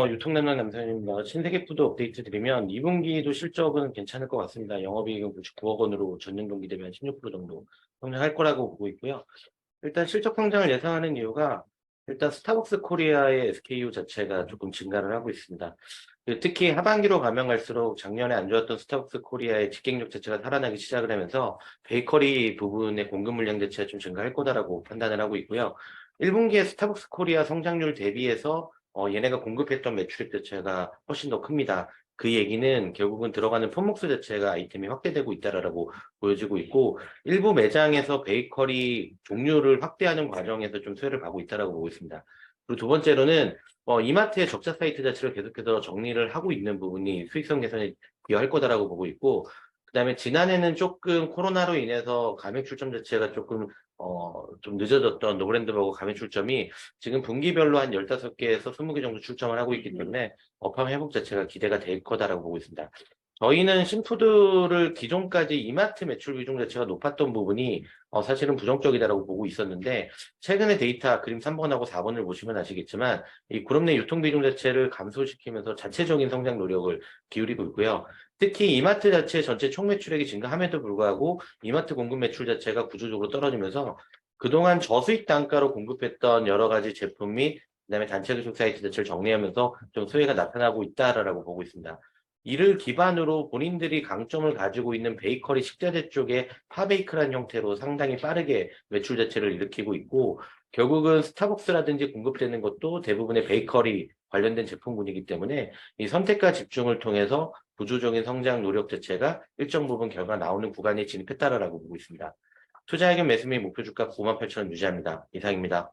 어, 유통담당 남사입니다. 신세계푸드 업데이트 드리면 2분기도 실적은 괜찮을 것 같습니다. 영업이익은 99억 원으로 전년 동기 대비 한 16% 정도 성장할 거라고 보고 있고요. 일단 실적 성장을 예상하는 이유가 일단 스타벅스 코리아의 SKU 자체가 조금 증가를 하고 있습니다. 그 특히 하반기로 가면 갈수록 작년에 안 좋았던 스타벅스 코리아의 직갱력 자체가 살아나기 시작을 하면서 베이커리 부분의 공급 물량 자체가 좀 증가할 거다라고 판단을 하고 있고요. 1분기에 스타벅스 코리아 성장률 대비해서 어, 얘네가 공급했던 매출액 자체가 훨씬 더 큽니다. 그 얘기는 결국은 들어가는 품목수 자체가 아이템이 확대되고 있다라고 보여지고 있고 일부 매장에서 베이커리 종류를 확대하는 과정에서 좀 수혜를 받고 있다라고 보고 있습니다. 그리고 두 번째로는 어, 이마트의 적자 사이트 자체를 계속해서 정리를 하고 있는 부분이 수익성 개선에 기여할 거다라고 보고 있고 그다음에 지난해는 조금 코로나로 인해서 가맹 출점 자체가 조금 어, 좀 늦어졌던 노브랜드하고 가맹 출점이 지금 분기별로 한 15개에서 20개 정도 출점을 하고 있기 때문에 업황 회복 자체가 기대가 될 거다라고 보고 있습니다. 저희는 신푸드를 기존까지 이마트 매출 비중 자체가 높았던 부분이 어, 사실은 부정적이다라고 보고 있었는데 최근에 데이터 그림 3번하고 4번을 보시면 아시겠지만 이 그룹 내 유통 비중 자체를 감소시키면서 자체적인 성장 노력을 기울이고 있고요. 특히 이마트 자체 전체 총 매출액이 증가함에도 불구하고 이마트 공급 매출 자체가 구조적으로 떨어지면서 그동안 저수익 단가로 공급했던 여러 가지 제품 및 그다음에 단체 교육 사이트 자체를 정리하면서 좀 수혜가 나타나고 있다라고 보고 있습니다. 이를 기반으로 본인들이 강점을 가지고 있는 베이커리 식자재 쪽에 파베이크라는 형태로 상당히 빠르게 매출 자체를 일으키고 있고 결국은 스타벅스라든지 공급되는 것도 대부분의 베이커리 관련된 제품군이기 때문에 이 선택과 집중을 통해서 구조적인 성장 노력 자체가 일정 부분 결과 나오는 구간에 진입했다라고 보고 있습니다. 투자액은 매수 및 목표 주가 98,000원 유지합니다. 이상입니다.